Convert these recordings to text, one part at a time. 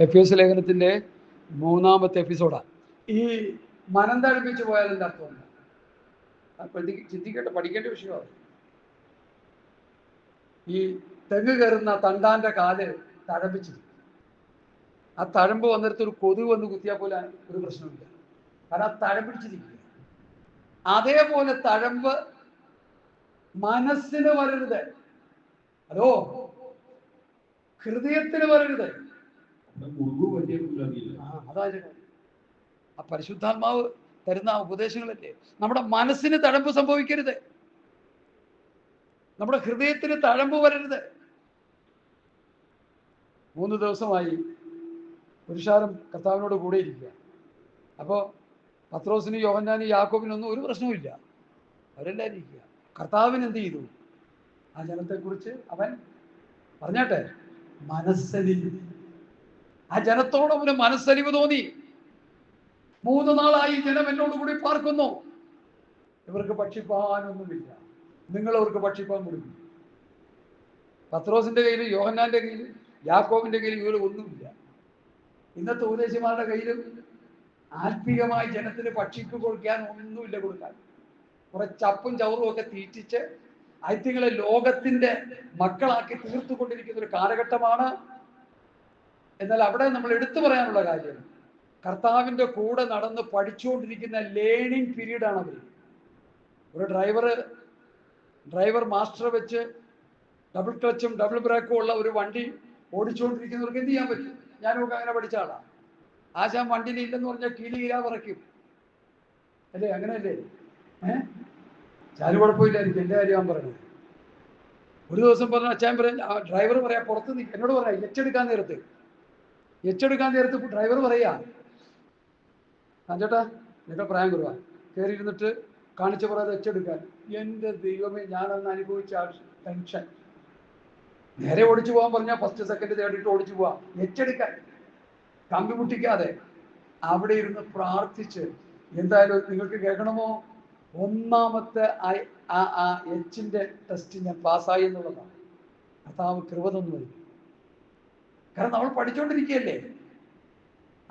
F S ലേഖനത്തിന്റെ മൂന്നാമത്തെ എപ്പിസോഡാണ് ഈ മനം തഴിപ്പിച്ചു പോയാൽ എന്താ അർത്ഥം ചിന്തിക്കേണ്ട പഠിക്കേണ്ട വിഷയമാണ് ഈ തെങ്ങ് കയറുന്ന തണ്ടാന്റെ കാൽ തഴമ്പിച്ചു ആ തഴമ്പ് വന്നിടത്ത് ഒരു കൊതു വന്ന് കുത്തിയാൽ പോലെ ഒരു പ്രശ്നമില്ല. കാരണം ആ തഴമ്പിടിച്ചിരിക്കുക അതേപോലെ തഴമ്പ് മനസ്സിന് വരരുത്. ഹലോ? ഹൃദയത്തിന് വരരുത്. ആ പരിശുദ്ധാത്മാവ് തരുന്ന ഉപദേശങ്ങളല്ലേ? നമ്മുടെ മനസ്സിന് തഴമ്പ് സംഭവിക്കരുത്. നമ്മുടെ ഹൃദയത്തിന് തഴമ്പ് വരരുത്. മൂന്ന് ദിവസമായി പുരുഷാരം കർത്താവിനോട് കൂടെ ഇരിക്കുക. അപ്പോൾ പത്രോസിനും യോഹന്നാനും യാക്കോബിനൊന്നും ഒരു പ്രശ്നവുമില്ല അവരെല്ലാവരും ഇരിക്കുക. കർത്താവിന് എന്ത് ചെയ്തു? ആ ജനത്തെക്കുറിച്ച് അവൻ പറഞ്ഞാട്ടെ മനസ്സലിവ് ആ ജനത്തോട് അവന് മനസ്സലിവ് തോന്നി. മൂന്ന് നാളായി ജനം എന്നോട് കൂടി പാർക്കുന്നു. ഇവർക്ക് ഭക്ഷിപ്പാനൊന്നുമില്ല നിങ്ങൾ അവർക്ക് ഭക്ഷിപ്പാൻ കൊടുക്കും. പത്രോസിന്റെ കയ്യിൽ യോഹന്നാന്റെ കയ്യിൽ യാക്കോബിന്റെ കയ്യിൽ ഇവർ ഒന്നുമില്ല. ഇന്നത്തെ ഉപദേശിമാരുടെ കയ്യിലും ആത്മീയമായി ജനത്തിന് ഭക്ഷിക്ക് കൊടുക്കാൻ ഒന്നുമില്ല കൊടുക്കാൻ. കുറെ ചപ്പും ചവറും ഒക്കെ തീറ്റിച്ച് ഐത്യങ്ങളെ ലോകത്തിന്റെ മക്കളാക്കി തീർത്തുകൊണ്ടിരിക്കുന്ന ഒരു കാലഘട്ടമാണ് എന്നാൽ അവിടെ നമ്മൾ എടുത്തു പറയാനുള്ള കാര്യം കർത്താവിന്റെ കൂടെ നടന്ന് പഠിച്ചുകൊണ്ടിരിക്കുന്ന ലേണിംഗ് പീരീഡ് ആണ് അവർ ഒരു ഡ്രൈവർ ഡ്രൈവർ മാസ്റ്റർ വെച്ച് ഡബിൾ ക്ലച്ചും ഡബിൾ ബ്രേക്കും ഉള്ള ഒരു വണ്ടി ഓടിച്ചുകൊണ്ടിരിക്കുന്നവർക്ക് എന്ത് ചെയ്യാൻ പറ്റും? ഞാനൊക്കെ അങ്ങനെ പഠിച്ച ആളാണ് ആശാൻ വണ്ടിയിൽ ഇല്ലെന്ന് പറഞ്ഞാൽ കീലി ഇരാ പറയ്ക്കും അല്ലേ? അങ്ങനെയല്ലേ? ഏ? ചാൽ കുഴപ്പമില്ലായിരിക്കും. എന്റെ കാര്യം ഞാൻ പറയുന്നത് ഒരു ദിവസം പറഞ്ഞ അച്ഛൻ പറയാൻ ഡ്രൈവർ പറയാ പുറത്ത് നിൽക്കുക എന്നോട് പറയാം എച്ചെടുക്കാൻ നേരത്ത്. എച്ചെടുക്കാൻ നേരത്ത് ഡ്രൈവർ പറയാ അഞ്ചേട്ടാ നിങ്ങൾ പ്രായം കുറവാ. കയറി ഇരുന്നിട്ട് കാണിച്ച പറയാതെ എച്ചെടുക്കാൻ. എന്റെ ദൈവമേ ഞാനന്ന് അനുഭവിച്ച ടെൻഷൻ. നേരെ ഓടിച്ചു പോകാൻ പറഞ്ഞാൽ ഫസ്റ്റ് സെക്കൻഡ് തേടിയിട്ട് ഓടിച്ചു പോവാം. എച്ചെടുക്കാൻ. കമ്പി മുട്ടിക്കാതെ അവിടെ ഇരുന്ന് പ്രാർത്ഥിച്ച്. എന്തായാലും നിങ്ങൾക്ക് കേൾക്കണമോ? ഒന്നാമത്തെ എച്ചിന്റെ ടെസ്റ്റ് ഞാൻ പാസ്സായി എന്നുള്ളതാണ്. കർത്താവ് കൃപ തന്നു. കാരണം നമ്മൾ പഠിച്ചുകൊണ്ടിരിക്കുകയല്ലേ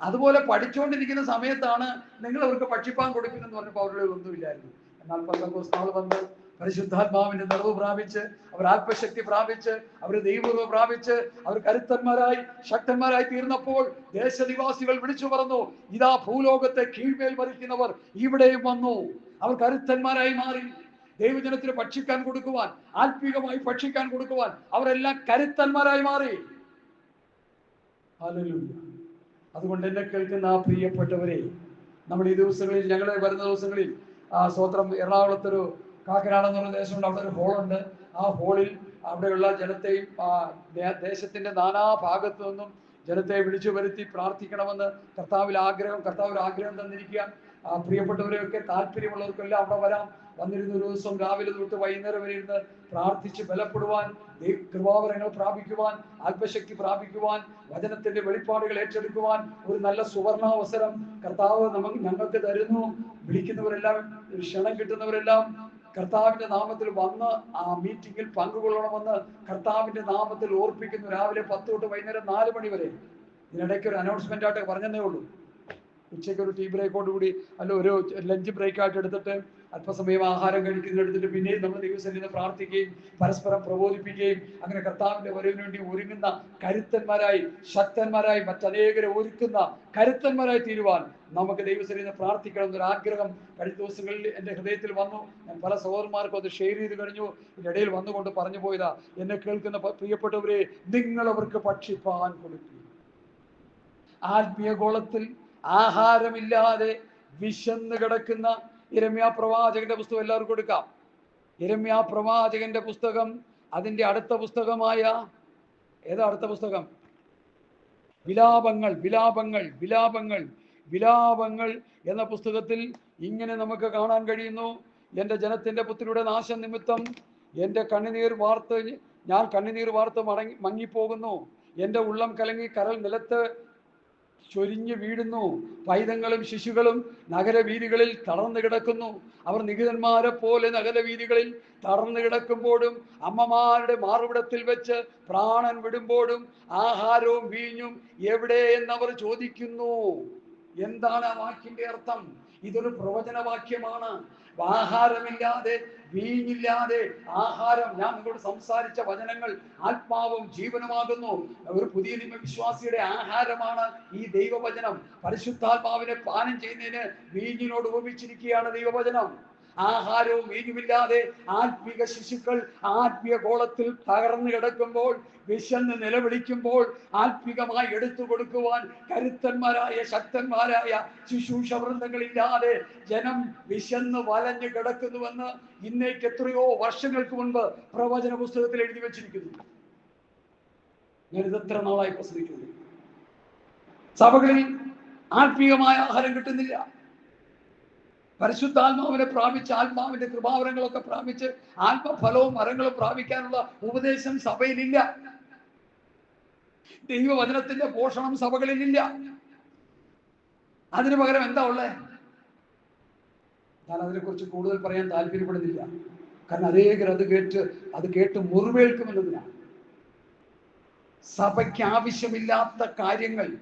അതുപോലെ പഠിച്ചുകൊണ്ടിരിക്കുന്ന സമയത്താണ് നിങ്ങൾ അവർക്ക് പക്ഷിപ്പാൻ കൊടുക്കുന്നെന്ന് പറഞ്ഞപ്പോൾ അവരുടെ ഒന്നുമില്ലായിരുന്നു. എന്നാൽ പന്തക്കോസ്താൾ വന്ന് പരിശുദ്ധാത്മാവിന്റെ നിറവ് പ്രാപിച്ച് അവർ ആത്മശക്തി പ്രാപിച്ച് അവർ ദൈവം പ്രാപിച്ച് അവർ കരുത്തന്മാരായി ശക്തന്മാരായി തീർന്നപ്പോൾ ദേശനിവാസികൾ വിളിച്ചു പറഞ്ഞു ഇതാ ഭൂലോകത്തെ കീഴ്മേൽ ഭരിക്കുന്നവർ ഇവിടെയും വന്നു. അവർ കരുത്തന്മാരായി മാറി. ദൈവജനത്തിന് ഭക്ഷിക്കാൻ കൊടുക്കുവാൻ ആത്മീകമായി ഭക്ഷിക്കാൻ കൊടുക്കുവാൻ അവരെല്ലാം കരുത്തന്മാരായി മാറി. അതുകൊണ്ട് എന്നെ കേൾക്കുന്ന ആ പ്രിയപ്പെട്ടവരെ നമ്മുടെ ഈ ദിവസങ്ങളിൽ ഞങ്ങൾ വരുന്ന ദിവസങ്ങളിൽ ആ സ്വത്രം എറണാകുളത്തൊരു കാക്കനാട് പറഞ്ഞ ദേശമുണ്ട്. അവിടെ ഒരു ഹോളുണ്ട്. ആ ഹോളിൽ അവിടെയുള്ള ജനത്തെയും ആ ദേശത്തിന്റെ നാനാ ഭാഗത്തു നിന്നും ജനത്തെ വിളിച്ചു വരുത്തി പ്രാർത്ഥിക്കണമെന്ന് കർത്താവിൽ ആഗ്രഹം കർത്താവിൽ ആഗ്രഹം തന്നിരിക്കുക. ആ പ്രിയപ്പെട്ടവരെയൊക്കെ താല്പര്യമുള്ളവർക്കെല്ലാം അവിടെ വരാം. വന്നിരുന്ന ഒരു ദിവസം രാവിലെ തൊട്ട് വൈകുന്നേരം വരെ ഇരുന്ന് പ്രാർത്ഥിച്ച് ബലപ്പെടുവാൻ കൃപാവരങ്ങൾ പ്രാപിക്കുവാൻ ആത്മശക്തി പ്രാപിക്കുവാൻ വചനത്തിന്റെ വെളിപ്പാടുകൾ ഏറ്റെടുക്കുവാൻ ഒരു നല്ല സുവർണാവസരം കർത്താവ് നമുക്ക് ഞങ്ങൾക്ക് തരുന്നു. വിളിക്കുന്നവരെല്ലാം ക്ഷണം കിട്ടുന്നവരെല്ലാം കർത്താവിന്റെ നാമത്തിൽ വന്ന് ആ മീറ്റിംഗിൽ പങ്കുകൊള്ളണമെന്ന് കർത്താവിന്റെ നാമത്തിൽ ഓർപ്പിക്കുന്നു. രാവിലെ പത്ത് തൊട്ട് വൈകുന്നേരം നാല് മണി വരെ. ഇതിനിടയ്ക്ക് ഒരു അനൗൺസ്മെന്റ് ആയിട്ട് പറഞ്ഞതേ ഉള്ളൂ. ഉച്ചയ്ക്ക് ഒരു ടീ ബ്രേക്കോട് കൂടി അല്ല ഒരു ലഞ്ച് ബ്രേക്ക് ആയിട്ട് എടുത്തിട്ട് അല്പസമയം ആഹാരം കഴിക്കുന്ന എടുത്തിട്ട് പിന്നെയും നമ്മൾ ദൈവസന്നിധി പ്രാർത്ഥിക്കുകയും പരസ്പരം പ്രബോധിപ്പിക്കുകയും അങ്ങനെ കർത്താവിന്റെ വരവിന് വേണ്ടി ഒരുങ്ങുന്ന കരുത്തന്മാരായി ശക്തന്മാരായി മറ്റനേകരെ ഒരുക്കുന്ന കരുത്തന്മാരായി തീരുവാൻ നമുക്ക് ദൈവസന്നിധി പ്രാർത്ഥിക്കണം എന്നൊരു ആഗ്രഹം കഴിഞ്ഞ ദിവസങ്ങളിൽ എന്റെ ഹൃദയത്തിൽ വന്നു. ഞാൻ പല സഹോദരന്മാർക്കും അത് ഷെയർ ചെയ്ത് കഴിഞ്ഞു. ഇടയിൽ വന്നുകൊണ്ട് പറഞ്ഞു പോയതാ എന്നെ കേൾക്കുന്ന പ്രിയപ്പെട്ടവരെ നിങ്ങൾ അവർക്ക് ഭക്ഷിപ്പാൻ കൊടുക്കും. ആത്മീയ ഗോളത്തിൽ ആഹാരമില്ലാതെ വിശന്ന് കിടക്കുന്ന ഇരമ്യ പ്രവാചകന്റെ പുസ്തകം എല്ലാവർക്കും കൊടുക്കാം. ഇരമ്യ പ്രവാചകന്റെ പുസ്തകം അതിന്റെ അടുത്ത പുസ്തകമായ ഏതാ അടുത്ത പുസ്തകം? വിലാപങ്ങൾ വിലാപങ്ങൾ വിലാപങ്ങൾ വിലാപങ്ങൾ എന്ന പുസ്തകത്തിൽ ഇങ്ങനെ നമുക്ക് കാണാൻ കഴിയുന്നു. എന്റെ ജനത്തിന്റെ പുത്രിയുടെ നാശം നിമിത്തം എന്റെ കണ്ണുനീർ വാർത്ത് ഞാൻ കണ്ണുനീർ വാർത്ത് മടങ്ങി മങ്ങിപ്പോകുന്നു. എന്റെ ഉള്ളം കലങ്ങി കരൽ നിലത്ത് ചൊരിഞ്ഞു വീഴുന്നു. പൈതങ്ങളും ശിശുക്കളും നഗരവീതികളിൽ തളർന്നു കിടക്കുന്നു. അവർ നികിതന്മാരെ പോലെ നഗരവീതികളിൽ തളർന്നു കിടക്കുമ്പോഴും അമ്മമാരുടെ മാറുവിടത്തിൽ വെച്ച് പ്രാണൻ വിടുമ്പോഴും ആഹാരവും വീഞ്ഞും എവിടെ എന്നവർ ചോദിക്കുന്നു. എന്താണ് ആ വാക്കിന്റെ അർത്ഥം? ഇതൊരു പ്രവചനവാക്യമാണ്. ആഹാരമില്ലാതെ വീഞ്ഞില്ലാതെ ആഹാരം ഞാൻ നിങ്ങളോട് സംസാരിച്ച വചനങ്ങൾ ആത്മാവും ജീവനുമാകുന്നു. ഒരു പുതിയ നിയമ വിശ്വാസിയുടെ ആഹാരമാണ് ഈ ദൈവവചനം. പരിശുദ്ധാത്മാവിനെ പാനം ചെയ്യുന്നതിന് വീഞ്ഞിനോട് ഉപമിച്ചിരിക്കുകയാണ് ദൈവവചനം. ആഹാരവും വീഞ്ഞുമില്ലാതെ ആത്മീക ശിശുക്കൾ ആത്മീയ കോളത്തിൽ തകർന്നു കിടക്കുമ്പോൾ വിശന്ന് നിലവിളിക്കുമ്പോൾ ആത്മീകമായി എടുത്തു കൊടുക്കുവാൻ കരുത്തന്മാരായ ശക്തന്മാരായ ശുശ്രൂഷ വൃന്ദങ്ങളില്ലാതെ ജനം വിശന്ന് വലഞ്ഞു കിടക്കുന്നുവെന്ന് ഇന്നേക്ക് എത്രയോ വർഷങ്ങൾക്ക് മുൻപ് പ്രവചന പുസ്തകത്തിൽ എഴുതി വെച്ചിരിക്കുന്നു. ഞാൻ ഇത് എത്ര നാളായി പ്രസംഗിക്കുന്നു സഭകളിൽ ആത്മീയമായ ആഹാരം കിട്ടുന്നില്ല. പരിശുദ്ധാത്മാവിനെ പ്രാപിച്ച് ആത്മാവിന്റെ കൃപാവരങ്ങളൊക്കെ പ്രാപിച്ച് ആത്മഫലവും മരങ്ങളും പ്രാപിക്കാനുള്ള ഉപദേശം സഭയിലില്ല. ദൈവവചനത്തിന്റെ പോഷണം സഭകളിലില്ല. അതിനു പകരം എന്താ ഉള്ളേ? ഞാൻ അതിനെക്കുറിച്ച് കൂടുതൽ പറയാൻ താല്പര്യപ്പെടുന്നില്ല. കാരണം അതേ അത് കേട്ട് അത് കേട്ട് മുറിവേൽക്കുമെന്നതിനാണ്. സഭയ്ക്ക് ആവശ്യമില്ലാത്ത കാര്യങ്ങൾ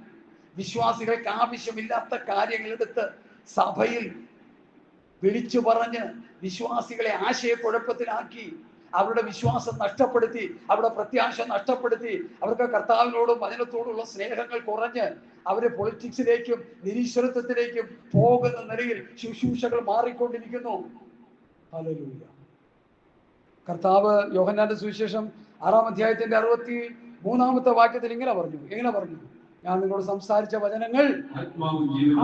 വിശ്വാസികൾക്ക് ആവശ്യമില്ലാത്ത കാര്യങ്ങൾ എടുത്ത് സഭയിൽ വിളിച്ചു പറഞ്ഞ് വിശ്വാസികളെ ആശയക്കുഴപ്പത്തിലാക്കി. അവരുടെ വിശ്വാസം നഷ്ടപ്പെടുത്തി അവരുടെ പ്രത്യാശ നഷ്ടപ്പെടുത്തി. അവർക്ക് കർത്താവിനോടും വചനത്തോടുള്ള സ്നേഹങ്ങൾ കുറഞ്ഞ് അവർ പൊളിറ്റിക്സിലേക്കും നിരീശ്വരത്വത്തിലേക്കും പോകുന്ന നിലയിൽ ശുശ്രൂഷകൾ മാറിക്കൊണ്ടിരിക്കുന്നു. ഹല്ലേലൂയ. കർത്താവ് യോഹന്നാന്റെ സുവിശേഷം ആറാം അധ്യായത്തിന്റെ അറുപത്തി മൂന്നാമത്തെ വാക്യത്തിൽ ഇങ്ങനെ പറഞ്ഞു എങ്ങനെ പറഞ്ഞു. ഞാൻ നിങ്ങളോട് സംസാരിച്ച വചനങ്ങൾ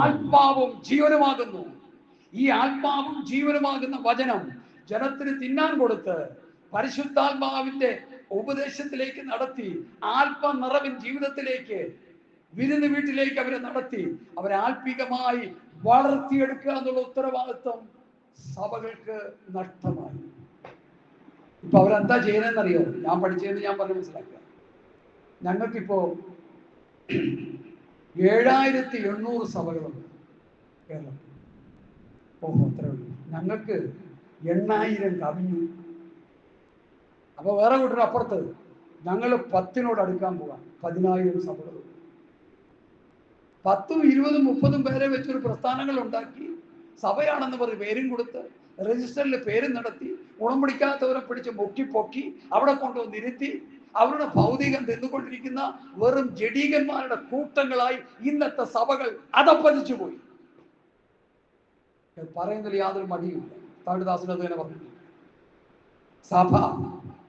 ആത്മാവും ജീവനുമാകുന്നു. ഈ ആത്മാവും ജീവനുമാകുന്ന വചനം ജനത്തിന് തിന്നാൻ കൊടുത്ത് പരിശുദ്ധാത്മാവിന്റെ ഉപദേശത്തിലേക്ക് നടത്തി ആത്മനിറവിൻ ജീവിതത്തിലേക്ക് വിരുന്ന് വീട്ടിലേക്ക് അവരെ നടത്തി അവരെ ആത്മീകമായി വളർത്തിയെടുക്കുക എന്നുള്ള ഉത്തരവാദിത്വം സഭകൾക്ക് നഷ്ടമായി. ഇപ്പൊ അവരെന്താ ചെയ്യണമെന്നറിയോ ഞാൻ പഠിച്ചതെന്ന് ഞാൻ പറഞ്ഞു മനസ്സിലാക്കുക. ഞങ്ങൾക്കിപ്പോ ഏഴായിരത്തി എണ്ണൂറ് സഭകളുണ്ട് കേരളത്തിൽ. ഓഹോ അത്രേ ഉള്ളൂ. ഞങ്ങൾക്ക് എണ്ണായിരം കവിഞ്ഞു. അപ്പൊ വേറെ കൂട്ടർ അപ്പുറത്ത് ഞങ്ങൾ പത്തിനോട് അടുക്കാൻ പോവാം. പതിനായിരം സഭകൾ പത്തും ഇരുപതും മുപ്പതും പേരെ വെച്ചൊരു പ്രസ്ഥാനങ്ങൾ ഉണ്ടാക്കി സഭയാണെന്ന് പറഞ്ഞ് പേരും കൊടുത്ത് രജിസ്റ്ററിൽ പേരും നടത്തി ഗുണം പിടിക്കാത്തവരെ പിടിച്ച് പൊക്കി പൊക്കി അവിടെ കൊണ്ടുവന്ന് ഇരുത്തി അവരുടെ ഭൗതികം തിന്നുകൊണ്ടിരിക്കുന്ന വെറും ജഡീകന്മാരുടെ കൂട്ടങ്ങളായി ഇന്നത്തെ സഭകൾ അതപ്പതിച്ചു പോയി പറയുന്നതിൽ യാതൊരു മടിയുമില്ല. താഴ്ദാസൻ അത് തന്നെ പറഞ്ഞു സഭ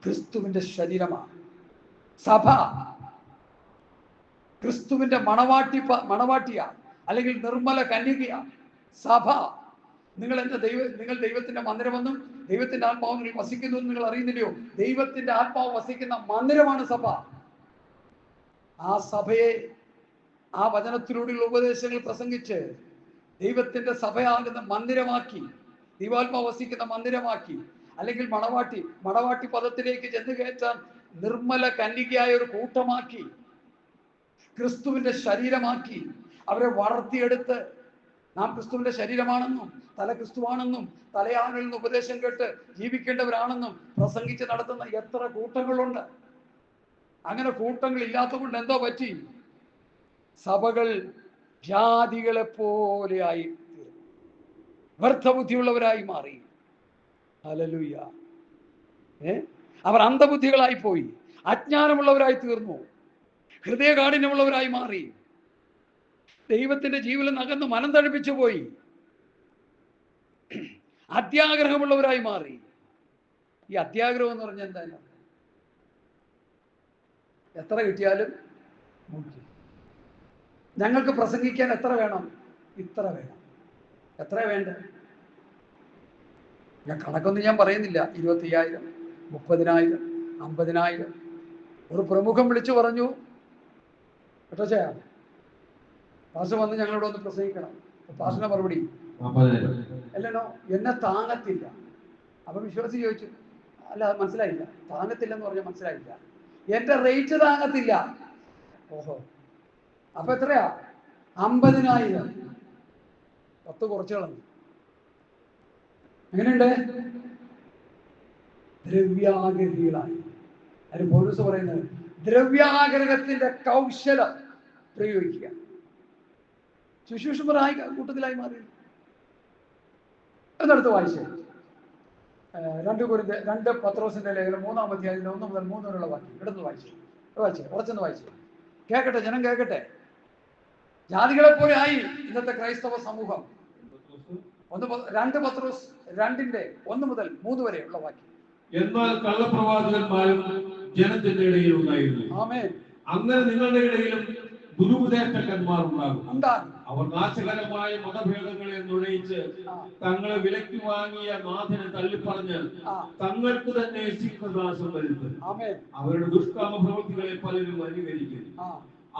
ക്രിസ്തുവിന്റെ ശരീരമാണ്. സഭ ക്രിസ്തുവിന്റെ മണവാട്ടി മണവാട്ടിയ അല്ലെങ്കിൽ നിർമ്മല കന്യകയ. സഭ നിങ്ങൾ എന്റെ ദൈവ നിങ്ങൾ ദൈവത്തിന്റെ മന്ദിരമെന്നും ദൈവത്തിന്റെ ആത്മാവ് നിങ്ങൾ വസിക്കുന്നു നിങ്ങൾ അറിയുന്നില്ലയോ? ദൈവത്തിന്റെ ആത്മാവ് വസിക്കുന്ന മന്ദിരമാണ് സഭ. ആ സഭയെ ആ വചനത്തിലൂടെയുള്ള ഉപദേശങ്ങൾ പ്രസംഗിച്ച് ദൈവത്തിന്റെ സഭയാകുന്ന മന്ദിരമാക്കി ദൈവാത്മാവ് വസിക്കുന്ന മന്ദിരമാക്കി അല്ലെങ്കിൽ മണവാട്ടി മണവാട്ടി പദത്തിലേക്ക് ചെന്ന് കയറ്റാൻ നിർമ്മല കന്യകയായ ഒരു കൂട്ടമാക്കി ക്രിസ്തുവിന്റെ ശരീരമാക്കി അവരെ വളർത്തിയെടുത്ത് നാം ക്രിസ്തുവിന്റെ ശരീരമാണെന്നും തല ക്രിസ്തുവാണെന്നും തലയാനിൽ നിന്ന് ഉപദേശം കേട്ട് ജീവിക്കേണ്ടവരാണെന്നും പ്രസംഗിച്ച് നടത്തുന്ന എത്ര കൂട്ടങ്ങളുണ്ട്. അങ്ങനെ കൂട്ടങ്ങൾ ഇല്ലാത്തതുകൊണ്ട് എന്തോ പറ്റി? സഭകൾ ജാതികളെ പോലെ തീർന്നു വ്യർത്ഥബുദ്ധിയുള്ളവരായി മാറി. ഹല്ലേലൂയ. ഏ? അവർ അന്ധബുദ്ധികളായി പോയി. അജ്ഞാനമുള്ളവരായി തീർന്നു. ഹൃദയകാഠിന്യമുള്ളവരായി മാറി. ദൈവത്തിന്റെ ജീവനിൽ നകന്ന് മനം തഴിപ്പിച്ചു പോയി. അത്യാഗ്രഹമുള്ളവരായി മാറി. ഈ അത്യാഗ്രഹം എന്ന് പറഞ്ഞാൽ എന്താ? എത്ര കിട്ടിയാലും മുക്കി ഞങ്ങൾക്ക് പ്രസംഗിക്കാൻ എത്ര വേണം? ഇത്ര വേണം. എത്ര വേണ്ട? ഞാൻ കണക്കൊന്നും ഞാൻ പറയുന്നില്ല. ഇരുപത്തിയ്യായിരം മുപ്പതിനായിരം അമ്പതിനായിരം. ഒരു പ്രമുഖം വിളിച്ചു പറഞ്ഞു കേട്ടോ ചെയ്യാം പാസ് വന്ന് ഞങ്ങളോട് ഒന്ന് പ്രസംഗിക്കണം. പാസിന്റെ മറുപടി അല്ലല്ലോ എന്നെ താങ്ങത്തില്ല. അപ്പൊ വിശ്വാസി ചോദിച്ചു അല്ല മനസ്സിലായില്ല. താങ്ങത്തില്ല എന്ന് പറഞ്ഞാൽ മനസ്സിലായില്ല. എന്റെ റേറ്റ് താങ്ങത്തില്ല. ഓഹോ. അപ്പൊ എത്രയാ? അമ്പതിനായിരം. പത്ത് കുറച്ച് കളഞ്ഞു എങ്ങനെയുണ്ട്? ദ്രവ്യാഗ്രഹികളായി. അതിന് പോലീസ് പറയുന്നത് ദ്രവ്യാഗ്രഹത്തിന്റെ കൗശലം പ്രയോഗിക്കുക. ശുശ്രൂഷമറായി കൂട്ടത്തിലായി മാറി. എന്നടുത്ത് വായിച്ചു. രണ്ട് കുറിന്റെ രണ്ട് പത്രോസിന്റെ ലേഖനം മൂന്നാം അധ്യായത്തിലെ ഒന്ന് മുതൽ മൂന്ന് വരെയുള്ള വാക്യം. ഇടന്ന് വായിച്ചു. വായിച്ചു. കുറച്ചൊന്ന് വായിച്ചു. കേൾക്കട്ടെ ജനം കേൾക്കട്ടെ ജാതികളെ പോലെ ആയി ഇന്നത്തെ ക്രൈസ്തവ സമൂഹം. ഒന്ന് രണ്ട് പത്രോസ് രണ്ടിന്റെ ഒന്ന് മുതൽ മൂന്ന് വരെ ഉള്ള വാക്യം. എന്നാൽ കള്ളപ്രവാചകന്മാരും ജനത്തിന്റെ ഇടയിൽ ഉണ്ടായിരുന്നു. അങ്ങനെ നിങ്ങളുടെ ഇടയിലും ദുരുപദേഷ്ടകന്മാർ ഉണ്ടാകും. അവർ നാശകരമായ മതഭേദങ്ങളെ നുഴയിച്ച് തങ്ങളെ വിലക്ക് വാങ്ങിയ നാഥനെ തള്ളിപ്പറഞ്ഞ് തങ്ങൾക്ക് തന്നെ ശിക്ഷനാശം വരുത്തും അവരുടെ ദുഷ്കാമ പ്രവൃത്തികളെ പലരും അനുകരിക്കും ആ,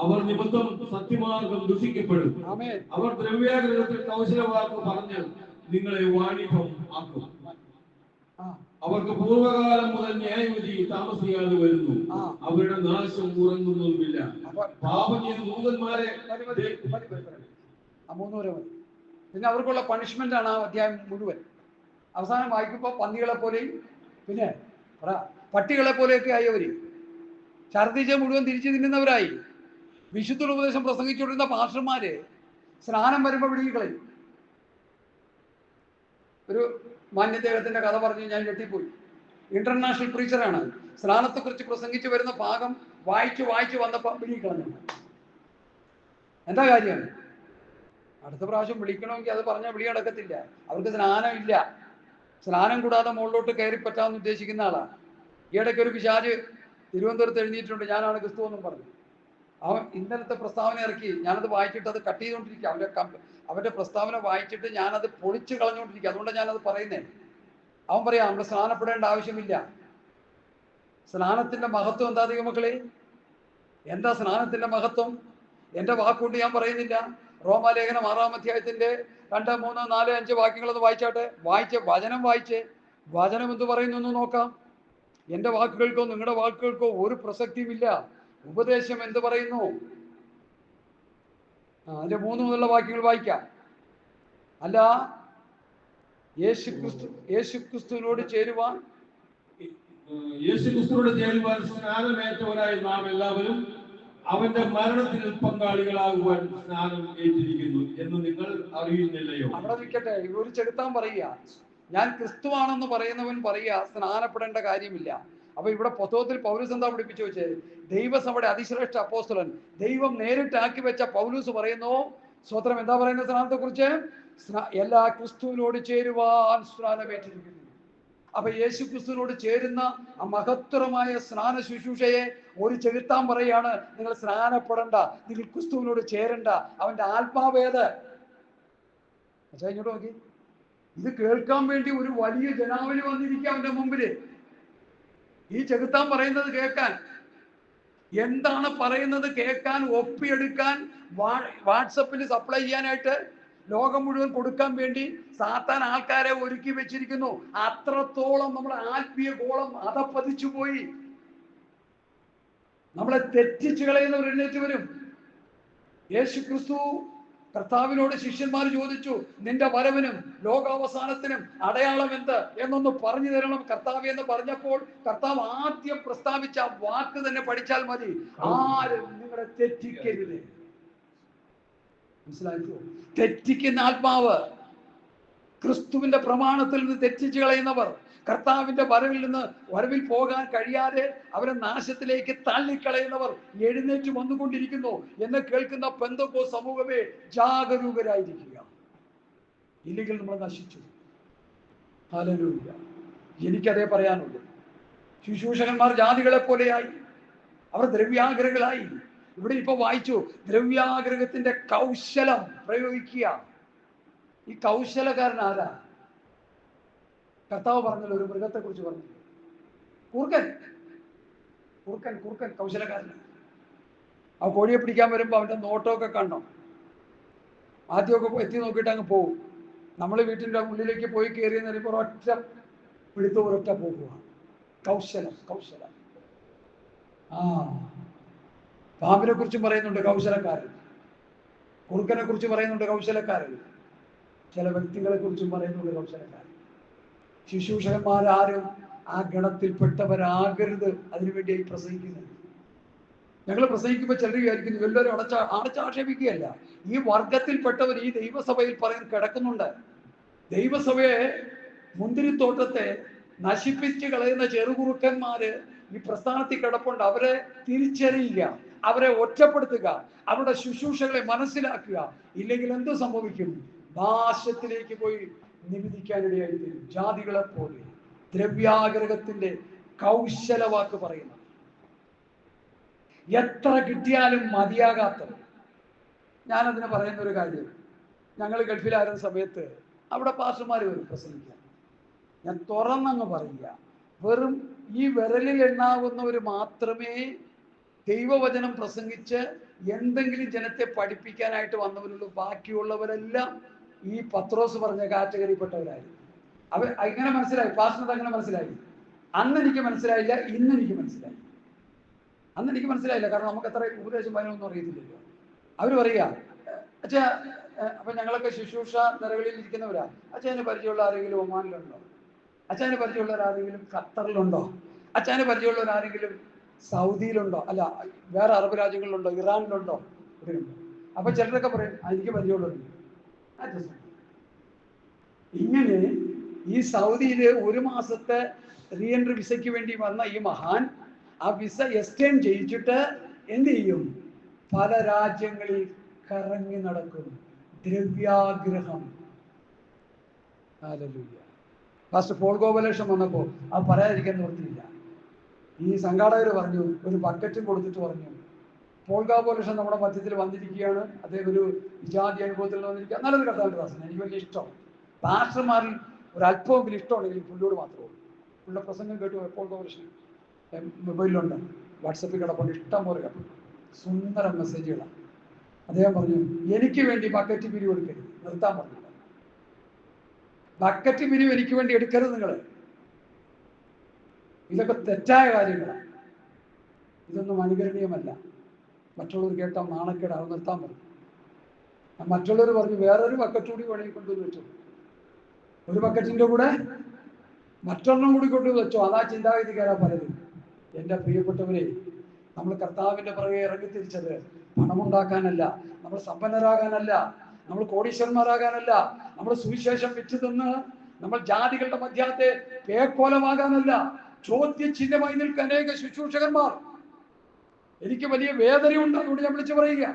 അവർ നിമിത്തം സത്യമാർഗം ദുഷിക്കപ്പെടും. അവർ ദ്രവ്യാഗ്രഹത്തിൽ കൗശലവാക്ക് പറഞ്ഞ് നിങ്ങളെ വാണിഭം ആക്കും. അവർക്ക് പൂർവകാലം മുതൽ ന്യായവിധി താമസിയാതെ വരുന്നു. അവരുടെ നാശം ഉറങ്ങുന്നതുമില്ല പാപം ചെയ്ത ദൂതന്മാരെ പിന്നെ അവർക്കുള്ള പണിഷ്മെന്റ് ആണ് ആ അധ്യായം മുഴുവൻ അവസാനം വായിക്കുമ്പോൾ പന്നികളെ പോലെയും പിന്നെ പട്ടികളെ പോലെയൊക്കെ ആയവര് ഛർദിച്ച മുഴുവൻ തിരിച്ചു തിന്നുന്നവരായി വിശുദ്ധ ഉപദേശം പ്രസംഗിച്ചുകൊണ്ടിരുന്ന പാഷന്മാര് സ്നാനം വരുമ്പോൾ വിളികളയും ഒരു മാന്യദേഹത്തിന്റെ കഥ പറഞ്ഞ് ഞാൻ ഞെട്ടിപ്പോയി. ഇന്റർനാഷണൽ പ്രീച്ചറാണ് സ്നാനത്തെക്കുറിച്ച് പ്രസംഗിച്ചു വരുന്ന ഭാഗം വായിച്ചു വായിച്ചു വന്നപ്പോൾ വിളിക്കളഞ്ഞു എന്താ കാര്യം? അടുത്ത പ്രാവശ്യം വിളിക്കണമെങ്കിൽ അത് പറഞ്ഞാൽ വിളി അടക്കത്തില്ല അവർക്ക് സ്നാനം ഇല്ല. സ്നാനം കൂടാതെ മുകളിലോട്ട് കയറി പറ്റാമെന്ന് ഉദ്ദേശിക്കുന്ന ആളാണ് ഈ ഇടയ്ക്ക് ഒരു പിശാജ് തിരുവനന്തപുരത്ത് എഴുന്നേറ്റിട്ടുണ്ട് ഞാനാണ് ക്രിസ്തു എന്നും പറഞ്ഞു. അവൻ ഇന്നലത്തെ പ്രസ്താവന ഇറക്കി. ഞാനത് വായിച്ചിട്ട് അത് കട്ട് ചെയ്തുകൊണ്ടിരിക്കുക. അവന്റെ അവന്റെ പ്രസ്താവന വായിച്ചിട്ട് ഞാനത് പൊളിച്ച് കളഞ്ഞുകൊണ്ടിരിക്കുക. അതുകൊണ്ടാണ് ഞാനത് പറയുന്നത് അവൻ പറയാം നമ്മൾ സ്നാനപ്പെടേണ്ട ആവശ്യമില്ല. സ്നാനത്തിന്റെ മഹത്വം എന്താ ദൈവമക്കളെ എന്താ സ്നാനത്തിന്റെ മഹത്വം? എന്റെ വാക്കുകൊണ്ട് ഞാൻ പറയുന്നില്ല. റോമാലേഖനം ആറാം അധ്യായത്തിന്റെ രണ്ട് മൂന്ന് നാല് അഞ്ച് വാക്യങ്ങളൊന്ന് വായിച്ചാട്ടെ. വായിച്ച് വചനം വായിച്ച്. വചനം എന്ത് പറയുന്നു നോക്കാം. എന്റെ വാക്കുകൾക്കോ നിങ്ങളുടെ വാക്കുകൾക്കോ ഒരു പ്രസക്തിയുമില്ല. ഉപദേശം എന്ത് പറയുന്നു? അതിന്റെ മൂന്ന് മുതലുള്ള വാക്യങ്ങൾ വായിക്കാം. അല്ല യേശു ക്രിസ്തു യേശു ക്രിസ്തുവിനോട് ചേരുവാൻ യേശു ക്രിസ്തുവിടെ ചേരുവാൻ സ്നാനമേറ്റവരായി നാം എല്ലാവരും അവന്റെ മരണത്തിൽ പങ്കാളികളാകുവാൻ സ്നാനം ഏറ്റിരിക്കുന്നു എന്ന് നിങ്ങൾ അറിയുന്നില്ലയോ? അവിടെ നിൽക്കട്ടെ ഒരു ചെറുത്താൻ പറയുക. ഞാൻ ക്രിസ്തുവാണെന്ന് പറയുന്നവൻ പറയുക സ്നാനപ്പെടേണ്ട കാര്യമില്ല. അപ്പൊ ഇവിടെ പുസ്തകത്തിൽ പൗലൂസ് എന്താ പഠിപ്പിച്ചു വെച്ചത്? നമ്മുടെ അതിശ്രേഷ്ഠ അപ്പോസ്തലൻ. ദൈവം നേരിട്ടാക്കി വെച്ച പൗലൂസ് പറയുന്നു സ്വത്രം എന്താ പറയുന്ന സ്നാനത്തെ കുറിച്ച് എല്ലാ ക്രിസ്തുവിനോട് ചേരുവാൻ സ്നാനമേറ്റിരിക്കുന്നു അപ്പൊ യേശു ക്രിസ്തുവിനോട് ചേരുന്ന ആ മഹത്തരമായ സ്നാന ശുശ്രൂഷയെ ഒരു ചെകുത്താൻ പറയാണ് നിങ്ങൾ സ്നാനപ്പെടണ്ട നിങ്ങൾ ക്രിസ്തുവിനോട് ചേരണ്ട അവന്റെ ആത്മാവേത് ഇങ്ങോട്ട് നോക്കി. ഇത് കേൾക്കാൻ വേണ്ടി ഒരു വലിയ ജനാവലി വന്നിരിക്കുക അവന്റെ മുമ്പിൽ. ഈ ചെകുത്താൻ പറയുന്നത് കേൾക്കാൻ. എന്താണ് പറയുന്നത് കേൾക്കാൻ ഒപ്പിയെടുക്കാൻ വാട്സപ്പിൽ സപ്ലൈ ചെയ്യാനായിട്ട് ലോകം മുഴുവൻ കൊടുക്കാൻ വേണ്ടി സാത്താൻ ആൾക്കാരെ ഒരുക്കി വെച്ചിരിക്കുന്നു. അത്രത്തോളം നമ്മുടെ ആത്മീയ ഗോളം അതപ്പതിച്ചു പോയി. നമ്മളെ തെറ്റിച്ചു കളയുന്നവർ എഴുന്നേറ്റ് വരും. യേശു ക്രിസ്തു കർത്താവിനോട് ശിഷ്യന്മാർ ചോദിച്ചു നിന്റെ വരവിനും ലോകാവസാനത്തിനും അടയാളം എന്ത്? എന്നൊന്ന് പറഞ്ഞു തരണം കർത്താവ് എന്ന് പറഞ്ഞപ്പോൾ കർത്താവ് ആദ്യം പ്രസ്താവിച്ച വാക്ക് തന്നെ പഠിച്ചാൽ മതി. ആരും നിങ്ങളെ തെറ്റിക്കരുത്. മനസ്സിലായോ? തെറ്റിക്കുന്ന ആത്മാവ് ക്രിസ്തുവിന്റെ പ്രമാണത്തിൽ നിന്ന് തെറ്റിച്ചു കളയുന്നവർ കർത്താവിന്റെ വരവിൽ നിന്ന് വരവിൽ പോകാൻ കഴിയാതെ അവരെ നാശത്തിലേക്ക് തള്ളിക്കളയുന്നവർ എഴുന്നേറ്റ് വന്നുകൊണ്ടിരിക്കുന്നു എന്ന് കേൾക്കുന്ന പെന്തക്കോ സമൂഹമേ ജാഗരൂകരായിരിക്കുക. ഇല്ലെങ്കിൽ നമ്മൾ നശിച്ചു. ഹല്ലേലൂയ. എനിക്കതേ പറയാനുള്ളൂ. ശുശ്രൂഷകന്മാർ ജാതികളെ പോലെയായി. അവർ ദ്രവ്യാഗ്രഹങ്ങളായി ഇവിടെ ഇപ്പൊ വായിച്ചു ദ്രവ്യാഗ്രഹത്തിന്റെ കൗശലം പ്രയോഗിക്കുക. ഈ കൗശലക്കാരൻ ആരാ? കർത്താവ് പറഞ്ഞല്ലോ ഒരു മൃഗത്തെ കുറിച്ച് പറഞ്ഞു. കുറുക്കൻ കുറുക്കൻ കുറുക്കൻ കൗശലക്കാരൻ. ആ കോഴിയെ പിടിക്കാൻ വരുമ്പോ അവന്റെ നോട്ടമൊക്കെ കണ്ടോ? ആദ്യമൊക്കെ എത്തി നോക്കിയിട്ട് അങ്ങ് പോകും നമ്മൾ വീട്ടിന്റെ ഉള്ളിലേക്ക് പോയി കയറി എന്ന് പറയുമ്പോൾ ഒറ്റ പിടുത്തം ഒരൊറ്റ പോകുക കൗശലം കൗശലം. ആ. പാമ്പിനെ കുറിച്ചും പറയുന്നുണ്ട് കൗശലക്കാരൻ. കുറുക്കനെ കുറിച്ച് പറയുന്നുണ്ട് കൗശലക്കാരൻ. ചില വ്യക്തികളെ കുറിച്ചും പറയുന്നുണ്ട് കൗശലക്കാരൻ. ശുശ്രൂഷകന്മാരാരും ആ ഗണത്തിൽപ്പെട്ടവരാകരുത്. അതിനുവേണ്ടിയായി പ്രസംഗിക്കുന്നത്. ഞങ്ങൾ പ്രസംഗിക്കുമ്പോൾ ചിലർ വിചാരിക്കുന്നു എല്ലാവരും അടച്ച അടച്ചാക്ഷേപിക്കുകയല്ല. ഈ വർഗത്തിൽപ്പെട്ടവർ ഈ ദൈവസഭയിൽ പറയാൻ കിടക്കുന്നുണ്ട്. ദൈവസഭയെ മുന്തിരിത്തോട്ടത്തെ നശിപ്പിച്ച് കളയുന്ന ചെറുകുറുക്കന്മാര് ഈ പ്രസ്ഥാനത്തിൽ കിടപ്പുണ്ട്. അവരെ തിരിച്ചറിയുക അവരെ ഒറ്റപ്പെടുത്തുക അവരുടെ ശുശ്രൂഷകളെ മനസ്സിലാക്കുക. ഇല്ലെങ്കിൽ എന്ത് സംഭവിക്കും? നാശത്തിലേക്ക് പോയി നിവേദിക്കാനിടയായി തീരും. ജാതികളെ പോലെ ദ്രവ്യാഗ്രഹത്തിന്റെ കൗശല വാക്ക് പറയുന്നു. എത്ര കിട്ടിയാലും മതിയാകാത്തത്. ഞാനതിന് പറയുന്ന ഒരു കാര്യം. ഞങ്ങൾ ഗൾഫിലായിരുന്ന സമയത്ത് അവിടെ പാസ്റ്റർമാർ വരും പ്രസംഗിക്കാൻ. ഞാൻ തുറന്നങ്ങ് പറയുക. വെറും ഈ വിരലിൽ എണ്ണാവുന്നവർ മാത്രമേ ദൈവവചനം പ്രസംഗിച്ച് എന്തെങ്കിലും ജനത്തെ പഠിപ്പിക്കാനായിട്ട് വന്നവരുള്ളൂ. ബാക്കിയുള്ളവരെല്ലാം ഈ പത്രോസ് പറഞ്ഞ കാറ്റഗറിപ്പെട്ടവരായിരുന്നു അവ എങ്ങനെ മനസ്സിലായി? പാസ്റ്റർ അങ്ങനെ മനസ്സിലായി? അന്ന് എനിക്ക് മനസ്സിലായില്ല ഇന്ന് എനിക്ക് മനസ്സിലായി അന്ന് എനിക്ക് മനസ്സിലായില്ല കാരണം നമുക്ക് അത്ര ഉപദേശം പറയാനൊന്നും അറിയത്തില്ലല്ലോ. അവർ പറയുക അച്ഛാ അപ്പൊ ഞങ്ങളൊക്കെ ശുശ്രൂഷ നിറകളിൽ ഇരിക്കുന്നവരാ. അച്ഛന് പരിചയമുള്ള ആരെങ്കിലും ഒമാനിലുണ്ടോ? അച്ഛന് പരിചയമുള്ളവർ ആരെങ്കിലും ഖത്തറിലുണ്ടോ? അച്ഛന് പരിചയമുള്ളവർ ആരെങ്കിലും സൗദിയിലുണ്ടോ? അല്ല വേറെ അറബ് രാജ്യങ്ങളിലുണ്ടോ? ഇറാനിലുണ്ടോ? ഇവിടെയുണ്ടോ അപ്പൊ ചിലരൊക്കെ പറയും "ആ, എനിക്ക് പരിചയമുള്ളവരുണ്ട്. ഇങ്ങനെ ഈ സൗദിയിൽ ഒരു മാസത്തെ റീ എൻട്രി വിസയ്ക്ക് വേണ്ടി വന്ന ഈ മഹാൻ ആ വിസ എക്സ്റ്റേൺ ചെയ്യിച്ചിട്ട് എന്ത് ചെയ്യും? പല രാജ്യങ്ങളിൽ കറങ്ങി നടക്കും. ദ്രവ്യാഗ്രഹം. ഫസ്റ്റ് പോൾ വന്നപ്പോ വന്നപ്പോൾ അത് പറയാതിരിക്കാൻ നിർത്തിയില്ല ഈ സംഘാടകർ പറഞ്ഞു ഒരു ബക്കറ്റും കൊടുത്തിട്ട് പറഞ്ഞു. പോൾ ഗോപാലകൃഷ്ണൻ നമ്മുടെ മധ്യത്തിൽ വന്നിരിക്കുകയാണ്. അദ്ദേഹം ഒരു വിജാതി അനുഭവത്തിൽ വന്നിരിക്കുക നല്ലൊരു കഥാണ്ട് ദാസൻ എനിക്ക് വലിയ ഇഷ്ടം പാസ്റ്റർമാരിൽ ഒരു അല്പമെങ്കിലും ഇഷ്ടമുണ്ടെങ്കിൽ പുള്ളിയോട് മാത്രമേ ഉള്ളൂ. പ്രസംഗം കേട്ടു പോൾ ഗോപാലകൃഷ്ണൻ എം, മൊബൈലിലുണ്ട്. വാട്സപ്പിൽ കിടപ്പുണ്ട്. ഇഷ്ടം പോലെ കിടപ്പുണ്ട്. സുന്ദര മെസ്സേജുകളാണ്. അദ്ദേഹം പറഞ്ഞു എനിക്ക് വേണ്ടി ബക്കറ്റ് പിരിവ് എടുക്കരുത് നിർത്താൻ പറഞ്ഞു ബക്കറ്റ് പിരിവ് എനിക്ക് വേണ്ടി എടുക്കരുത് നിങ്ങൾ ഇതൊക്കെ തെറ്റായ കാര്യങ്ങളാണ്. ഇതൊന്നും അനുകരണീയമല്ല. മറ്റുള്ളവർ കേട്ടാൽ നാണക്കേടാവും നിർത്താൻ പറഞ്ഞു മറ്റുള്ളവർ പറഞ്ഞു വേറൊരു ബക്കറ്റ് കൂടി വേണമെങ്കിൽ കൊണ്ടുവന്ന് വെച്ചു. ഒരു ബക്കറ്റിന്റെ കൂടെ മറ്റൊരെണ്ണം കൂടി കൊണ്ടുവന്ന് വെച്ചോ. അതാ ചിന്താഗതി കയറാൻ പലരും. എന്റെ പ്രിയപ്പെട്ടവരെ നമ്മൾ കർത്താവിന്റെ പുറകെ ഇറങ്ങി തിരിച്ചത് പണമുണ്ടാക്കാനല്ല നമ്മൾ സമ്പന്നരാകാനല്ല നമ്മൾ കോടീശ്വരന്മാരാകാനല്ല നമ്മൾ സുവിശേഷം വിറ്റ് തന്ന് നമ്മൾ ജാതികളുടെ മധ്യത്തെ പേക്കോലമാകാനല്ല ചോദ്യചിഹ്നമായി നിൽക്കുന്ന അനേക ശുശ്രൂഷകന്മാർ എനിക്ക് വലിയ വേദനയുണ്ട് അതുകൊണ്ട് ഞാൻ വിളിച്ചു പറയുക.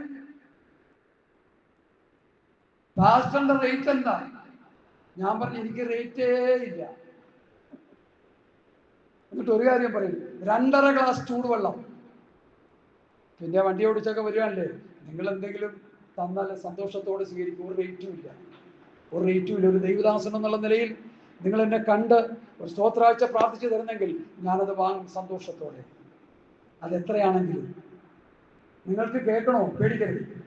പാസ്റ്ററിന്റെ റേറ്റ് എന്താ? ഞാൻ പറഞ്ഞു എനിക്ക് റേറ്റേ ഇല്ല. എന്നിട്ട് ഒരു കാര്യം പറയും രണ്ടര ഗ്ലാസ് ചൂടുവെള്ളം. പിന്നെ വണ്ടി ഓടിച്ചൊക്കെ വരികയല്ലേ നിങ്ങൾ എന്തെങ്കിലും തന്നാൽ സന്തോഷത്തോടെ സ്വീകരിക്കും ഒരു റേറ്റും ഇല്ല. ഒരു റേറ്റും ഇല്ല. ഒരു ദൈവദാസൻ എന്നുള്ള നിലയിൽ നിങ്ങൾ എന്നെ കണ്ട് ഒരു സ്തോത്രാഴ്ച പ്രാർത്ഥിച്ചു തരുന്നെങ്കിൽ ഞാനത് വാങ്ങും സന്തോഷത്തോടെ. അത് എത്രയാണെങ്കിലും നിങ്ങൾക്ക് കേൾക്കണോ? പേടിക്കരുത്.